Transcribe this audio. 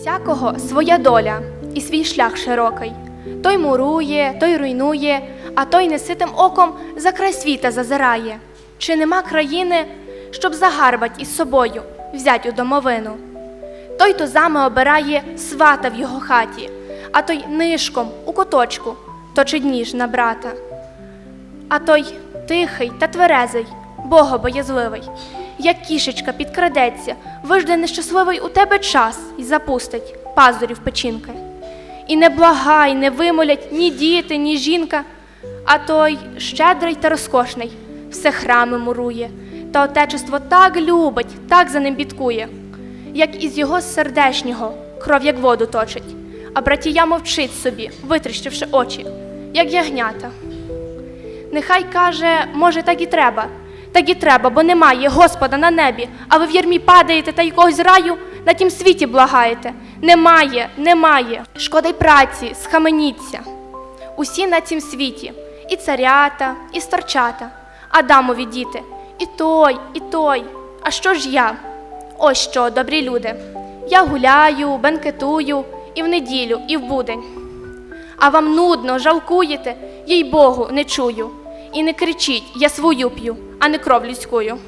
всякого своя доля і свій шлях широкий. Той мурує, той руйнує, а той неситим оком за край світа зазирає. Чи нема країни, щоб загарбать із собою, взять у домовину? Той тузами обирає свата в його хаті, а той нишком у куточку точить ніж на брата. А той тихий та тверезий, богобоязливий, як кішечка підкрадеться, вижде нещасливий у тебе час і запустить пазурів печінки. І не благай, не вимолять ні діти, ні жінка, а той щедрий та розкошний, все храми мурує, та отечество так любить, так за ним бідкує, як із його сердешнього кров як воду точить, а братія мовчить собі, витріщивши очі, як ягнята. Нехай каже, може, так і треба. Так і треба, бо немає Господа на небі, а ви в ярмі падаєте та якогось раю на тім світі благаєте. Немає, немає. Шкода й праці, схаменіться. Усі на цім світі, і царята, і старчата, Адамові діти, і той, і той. А що ж я? Ось що, добрі люди. Я гуляю, бенкетую і в неділю, і в будень. А вам нудно, жалкуєте, їй Богу, не чую. І не кричіть, я свою п'ю, а не кров людською.